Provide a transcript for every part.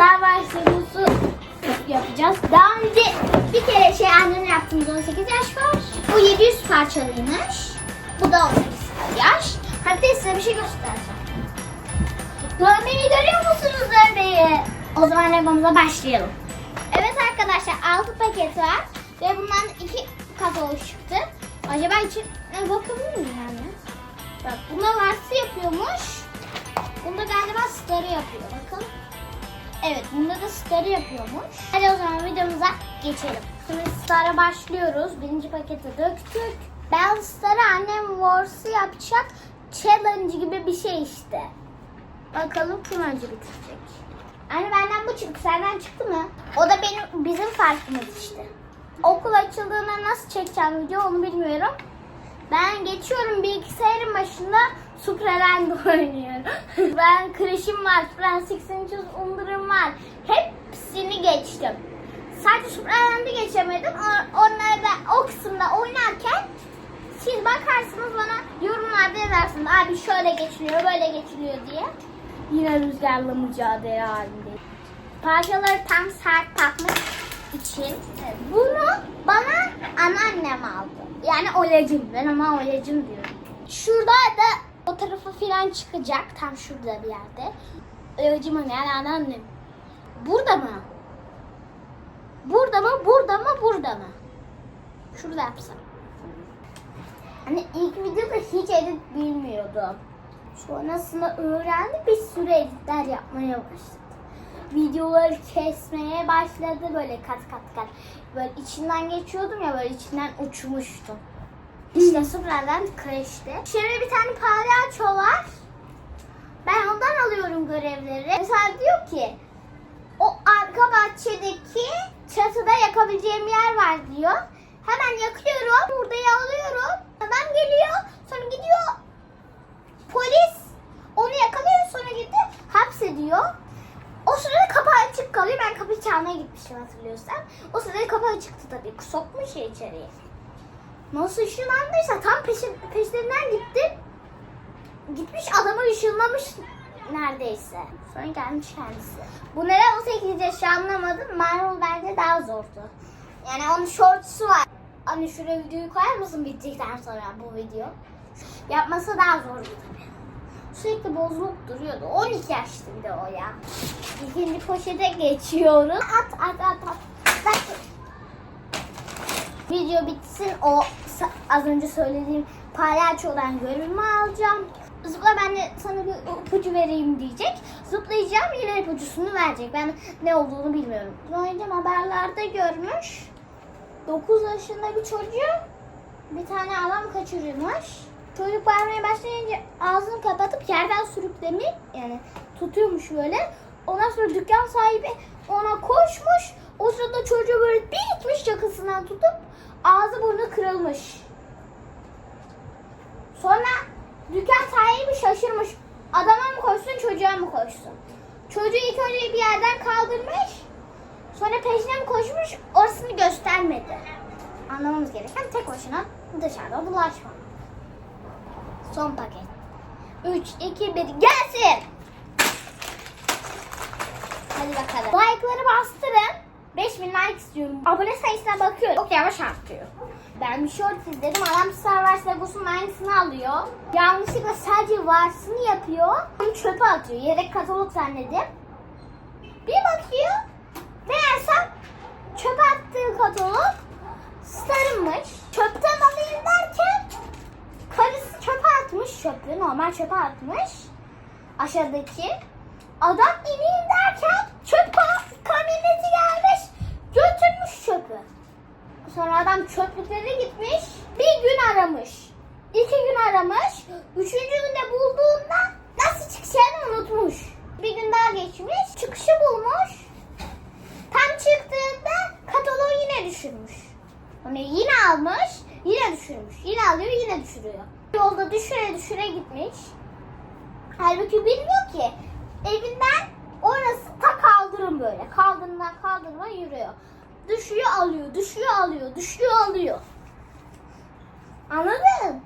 Star Wars logosu yapacağız. Daha önce bir kere şey annem yaptığımız 18 yaş var. Bu 700 parçalıymış. Bu da 18 yaş. Hatta size bir şey göstereceğim. Dövmeyi görüyor musunuz dövmeyi? O zaman Lego'muza başlayalım. Evet arkadaşlar 6 paket var. Ve bundan 2 katalog çıktı. Acaba içine bakabilir miyim yani? Bak bunda varsı yapıyormuş. Bunda galiba starı yapıyor. Bakın. Evet bunda da starı yapıyormuş. Hadi o zaman videomuza geçelim. Şimdi star'a başlıyoruz. Birinci paketi döktük. Ben star'ı annem Wars'ı yapacak. Challenge gibi bir şey işte. Bakalım kim önce bitirecek. Anne benden bu çıktı. Senden çıktı mı? O da benim bizim farkımız işte. Okul açıldığında nasıl çekeceğim video onu bilmiyorum. Ben geçiyorum bilgisayarın başında Supraland oynuyorum. ben Crash'im var, Super Six'in Under'ım var. Hepsini geçtim. Sadece Supraland'ı geçemedim. Onları da o kısımda oynarken siz bakarsınız bana yorumlarda yazarsınız. Abi şöyle geçiliyor, böyle geçiliyor diye. Yine rüzgarla mücadele halinde. Parçaları tam sert takmak için bunu bana anneannem aldı. Yani olecim. Ben ona olecim diyorum. Şurada da o tarafa filan çıkacak. Tam şurada bir yerde. Olecim hani anneannem. Burada mı? Burada mı? Burada mı? Burada mı? Şurada yapsam. Hani ilk videoda hiç edit bilmiyordum. Sonrasında öğrendim bir sürü editler yapmaya başladım. Videoları kesmeye başladı böyle kat kat kat. Böyle içinden geçiyordum ya böyle içinden uçmuştum. İşte sıfırdan kreşti. Şimdi bir tane palyaço var. Ben ondan alıyorum görevleri. Mesela diyor ki o arka bahçedeki çatıda yakabileceğim yer var diyor. Hemen yakıyorum. Buradayı alıyorum. Adam geliyor. Sonra gidiyor. Polis onu yakalıyor sonra gitti hapsediyor. O sırada kapı açık kalıyor. Ben kapıyı çalmaya gitmiştim hatırlıyorsan. O sırada kapı açıktı tabii. Sokmuş ya içeriye. Nasıl ışınlandıysa tam peşin, peşlerinden gittim. Gitmiş adamı ışınlamış neredeyse. Sonra gelmiş kendisi. Bu neden 18 yaş anlamadım. Marvel bence daha zordu. Yani onun shortsu var. Hani şuraya videoyu koyar mısın bittikten sonra bu video? Yapması daha zordu tabii. Sürekli bozulup duruyordu. 12 yaşlı bir de o ya. İkinci poşete geçiyoruz. At at at at. Bak. Video bitsin o az önce söylediğim palyaçodan görevimi alacağım. Zıpla ben de sana bir ipucu vereyim diyecek. Zıplayacağım yine ipucusunu verecek. Ben ne olduğunu bilmiyorum. Zoyacım haberlerde görmüş. 9 yaşında bir çocuğu bir tane adam kaçırmış. Çocuk bağırmaya başlayınca ağzını kapatıp yerden sürüklemiş yani tutuyormuş böyle. Ondan sonra dükkan sahibi ona koşmuş. O sırada çocuğu böyle bir itmiş yakasından tutup ağzı burnu kırılmış. Sonra dükkan sahibi şaşırmış. Adama mı koşsun çocuğa mı koşsun? Çocuğu ilk önce bir yerden kaldırmış. Sonra peşine mi koşmuş orasını göstermedi. Anlamamız gereken tek başına dışarıda bulaşma. Son paket. 3, 2, 1 gelsin. Hadi bakalım. Like'ları bastırın. 5000 like istiyorum. Abone sayısına bakıyorum. Çok yavaş artıyor. Ben bir short izledim. Adam Star Wars Legosu'nun aynısını alıyor. Yanlışlıkla sadece varsını yapıyor. Onu çöpe atıyor. Yedek katalog zannedip. Bir bakıyor. Meğersem çöpe attığı katalog Star'ınmış. Çöpten alayım derken karısı çöpe atmış çöpü. Normal çöpe atmış. Aşağıdaki. Adam ineyim derken çöp ka- kamyoneti gelmiş. Götürmüş çöpü. Sonra adam çöplüklere gitmiş. Bir gün aramış. İki gün aramış. Üçüncü günde bulduğunda nasıl çıkacağını unutmuş. Bir gün daha geçmiş. Çıkışı bulmuş. Tam çıktığında kataloğu yine düşürmüş. Onu yine almış, yine düşürmüş. Yine alıyor, yine düşürüyor. Yolda düşüre düşüre gitmiş. Halbuki bilmiyor ki evinden orası ta kaldırım böyle. Kaldırımdan kaldırıma yürüyor. Düşüyor alıyor, düşüyor alıyor, düşüyor alıyor. Anladın?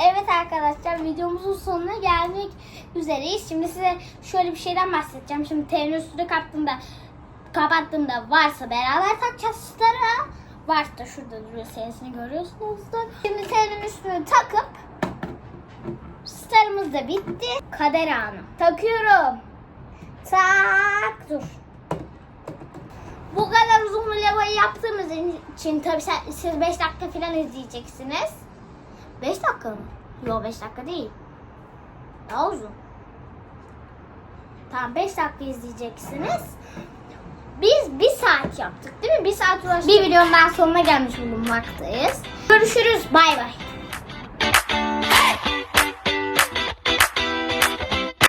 Evet arkadaşlar videomuzun sonuna gelmek üzereyiz. Şimdi size şöyle bir şeyden bahsedeceğim. Şimdi telin üstünü kapattığımda, kapattığımda varsa beraber takacağız starı. Varsa şurada duruyor serisini görüyorsunuzdur. Şimdi telin üstünü takıp starımız da bitti. Kader anı. Takıyorum. Tak dur. Bu kadar uzun bir lavayı yaptığımız için tabii siz 5 dakika falan izleyeceksiniz. 5 dakika mı? Yok 5 dakika değil. Daha uzun. Tamam 5 dakika izleyeceksiniz. Biz bir saat yaptık değil mi? Bir saat uğraştık. Bir videonun daha sonuna gelmiş bulunmaktayız. Görüşürüz. Bay bay.